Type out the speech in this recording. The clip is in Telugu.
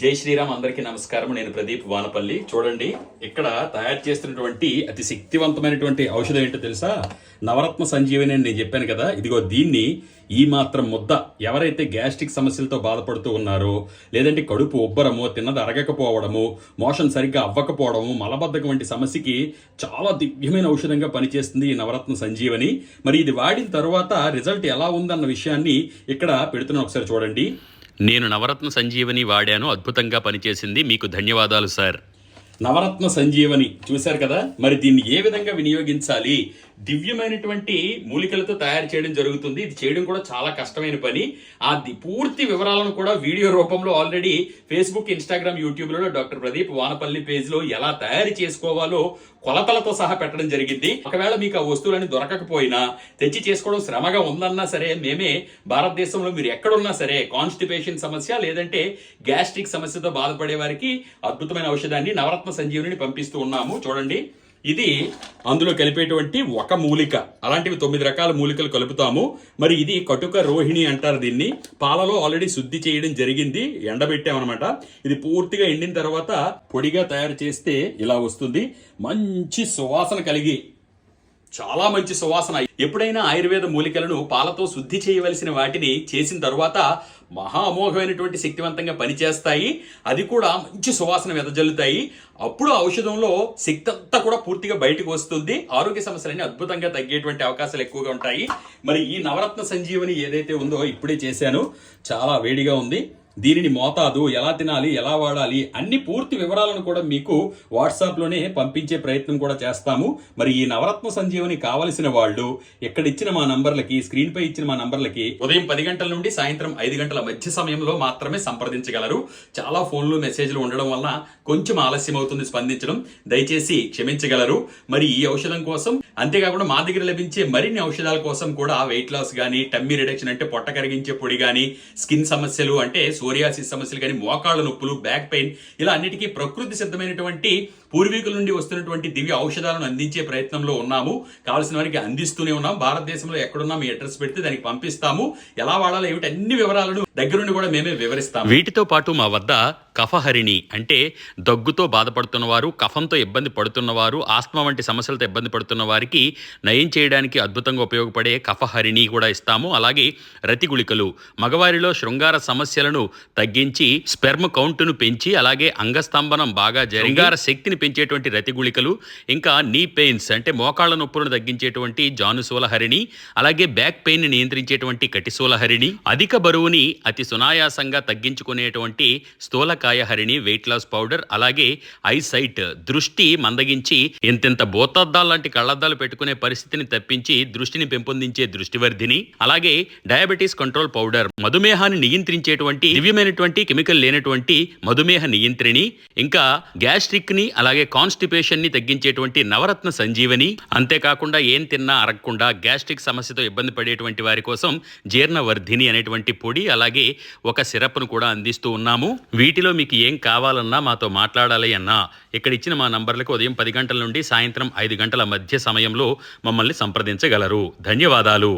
జై శ్రీరామ్ అందరికీ నమస్కారం. నేను ప్రదీప్ వానపల్లి. చూడండి ఇక్కడ తయారు చేస్తున్నటువంటి అతి శక్తివంతమైనటువంటి ఔషధం ఏంటో తెలుసా? నవరత్న సంజీవని అని నేను చెప్పాను కదా. ఇదిగో దీన్ని ఈ మాత్రం ముద్ద ఎవరైతే గ్యాస్ట్రిక్ సమస్యలతో బాధపడుతూ ఉన్నారో లేదంటే కడుపు ఉబ్బరము తిన్నది అరగకపోవడము మోషన్ సరిగ్గా అవ్వకపోవడము మలబద్ధకం వంటి సమస్యకి చాలా దివ్యమైన ఔషధంగా పనిచేస్తుంది ఈ నవరత్న సంజీవని. మరి ఇది వాడిన తర్వాత రిజల్ట్ ఎలా ఉందన్న విషయాన్ని ఇక్కడ పెడుతున్నాను. ఒకసారి చూడండి. నేను నవరత్న సంజీవని వాడాను అద్భుతంగా పనిచేసింది. మీకు ధన్యవాదాలు సార్. నవరత్న సంజీవని చూశారు కదా? మరి దీన్ని ఏ విధంగా వినియోగించాలి? దివ్యమైనటువంటి మూలికలతో తయారు చేయడం జరుగుతుంది. ఇది చేయడం కూడా చాలా కష్టమైన పని. ఆ ది- పూర్తి వివరాలను కూడా వీడియో రూపంలో ఆల్రెడీ ఫేస్బుక్ ఇన్స్టాగ్రామ్ యూట్యూబ్లలో డాక్టర్ ప్రదీప్ వానపల్లి పేజ్లో ఎలా తయారు చేసుకోవాలో కొలతలతో సహా పెట్టడం జరిగింది. ఒకవేళ మీకు ఆ వస్తువులని దొరకకపోయినా తెచ్చి చేసుకోవడం శ్రమగా ఉందన్నా సరే మేమే భారతదేశంలో మీరు ఎక్కడున్నా సరే కాన్స్టిపేషన్ సమస్య లేదంటే గ్యాస్ట్రిక్ సమస్యతో బాధపడే వారికి అద్భుతమైన ఔషధాన్ని నవరత్న సంజీవుని పంపిస్తూ ఉన్నాము. చూడండి. ఇది అందులో కలిపేటువంటి ఒక మూలిక. అలాంటివి తొమ్మిది రకాల మూలికలు కలుపుతాము. మరి ఇది కటుక రోహిణి అంటారు దీన్ని. పాలలో ఆల్రెడీ శుద్ధి చేయడం జరిగింది. ఎండబెట్టామన్నమాట. ఇది పూర్తిగా ఎండిన తర్వాత పొడిగా తయారు చేస్తే ఇలా వస్తుంది. మంచి సువాసన కలిగి చాలా మంచి సువాసన. ఎప్పుడైనా ఆయుర్వేద మూలికలను పాలతో శుద్ధి చేయవలసిన వాటిని చేసిన తరువాత మహా అమోఘమైనటువంటి శక్తివంతంగా పనిచేస్తాయి. అది కూడా మంచి సువాసన వెదజల్లుతాయి. అప్పుడు ఔషధంలో శక్తి అంతా కూడా పూర్తిగా బయటకు వస్తుంది. ఆరోగ్య సమస్యలన్నీ అద్భుతంగా తగ్గేటువంటి అవకాశాలు ఎక్కువగా ఉంటాయి. మరి ఈ నవరత్న సంజీవని ఏదైతే ఉందో ఇప్పుడే చేశాను. చాలా వేడిగా ఉంది. దీనిని మోతాదు ఎలా తినాలి ఎలా వాడాలి అన్ని పూర్తి వివరాలను కూడా మీకు వాట్సాప్లోనే పంపించే ప్రయత్నం కూడా చేస్తాము. మరి ఈ నవరత్న సంజీవని కావలసిన వాళ్ళు ఇక్కడ ఇచ్చిన మా నంబర్లకి స్క్రీన్ పై ఇచ్చిన మా నంబర్లకి ఉదయం పది గంటల నుండి సాయంత్రం ఐదు గంటల మధ్య సమయంలో మాత్రమే సంప్రదించగలరు. చాలా ఫోన్లు మెసేజ్లు ఉండడం వల్ల కొంచెం ఆలస్యం అవుతుంది స్పందించడం. దయచేసి క్షమించగలరు. మరి ఈ ఔషధం కోసం అంతేకాకుండా మా దగ్గర లభించే మరిన్ని ఔషధాల కోసం కూడా వెయిట్ లాస్ కానీ టమ్మీ రిడక్షన్ అంటే పొట్ట కరిగించే పొడి కానీ స్కిన్ సమస్యలు అంటే సోరియాసిస్ సమస్యలు కానీ మోకాళ్ళ నొప్పులు బ్యాక్ పెయిన్ ఇలా అన్నిటికీ ప్రకృతి సిద్ధమైనటువంటి పూర్వీకుల నుండి వస్తున్నటువంటి దివ్య ఔషధాలను అందించే ప్రయత్నంలో ఉన్నాము. కావాల్సిన వారికి అందిస్తూనే ఉన్నాం. భారతదేశంలో ఎక్కడున్నా మీ అడ్రస్ పెడితే దానికి పంపిస్తాము. ఎలా వాడాలో ఏమిటి అన్ని వివరాలను దగ్గరుండి కూడా మేమే వివరిస్తాము వీటితో పాటు మా వద్ద కఫహరిణి అంటే దగ్గుతో బాధపడుతున్న వారు కఫంతో ఇబ్బంది పడుతున్నవారు ఆస్మా వంటి సమస్యలతో ఇబ్బంది పడుతున్న వారికి నయం చేయడానికి అద్భుతంగా ఉపయోగపడే కఫహరిణి కూడా ఇస్తాము. అలాగే రతి గుళికలు మగవారిలో శృంగార సమస్యలను తగ్గించి స్పెర్మ్ కౌంట్ను పెంచి అలాగే అంగస్తంభనం బాగా జరిగి శృంగార శక్తిని పెంచేటువంటి రతి గుళికలు ఇంకా నీ పెయిన్స్ అంటే మోకాళ్ళ నొప్పులను తగ్గించేటువంటి జానుశూల హరిణి అలాగే బ్యాక్ పెయిన్ని నియంత్రించేటువంటి కటిశూల హరిణి అధిక బరువుని అతి సునాయాసంగా తగ్గించుకునేటువంటి స్థూలకాయ హరిణి వెయిట్ లాస్ పౌడర్ అలాగే ఐసైట్ దృష్టి మందగించి ఇంతింత బోతద్దాలు లాంటి కళ్ళద్దాలు పెట్టుకునే పరిస్థితిని తప్పించి దృష్టిని పెంపొందించే దృష్టివర్ధిని అలాగే డయాబెటీస్ కంట్రోల్ పౌడర్ మధుమేహాన్ని నియంత్రించేటువంటి దివ్యమైనటువంటి కెమికల్ లేనటువంటి మధుమేహ నియంత్రిణి ఇంకా గ్యాస్ట్రిక్ని అలాగే కాన్స్టిపేషన్ని తగ్గించేటువంటి నవరత్న సంజీవని అంతేకాకుండా ఏం తిన్నా అరగకుండా గ్యాస్ట్రిక్ సమస్యతో ఇబ్బంది పడేటువంటి వారి కోసం జీర్ణవర్ధిని అనేటువంటి పొడి అలాగే అలాగే ఒక సిరప్ను కూడా అందిస్తూ ఉన్నాము. వీటిలో మీకు ఏం కావాలన్నా మాతో మాట్లాడాలి అన్నా. ఇక్కడ ఇచ్చిన మా నంబర్లకు ఉదయం పది గంటల నుండి సాయంత్రం ఐదు గంటల మధ్య సమయంలో మమ్మల్ని సంప్రదించగలరు. ధన్యవాదాలు.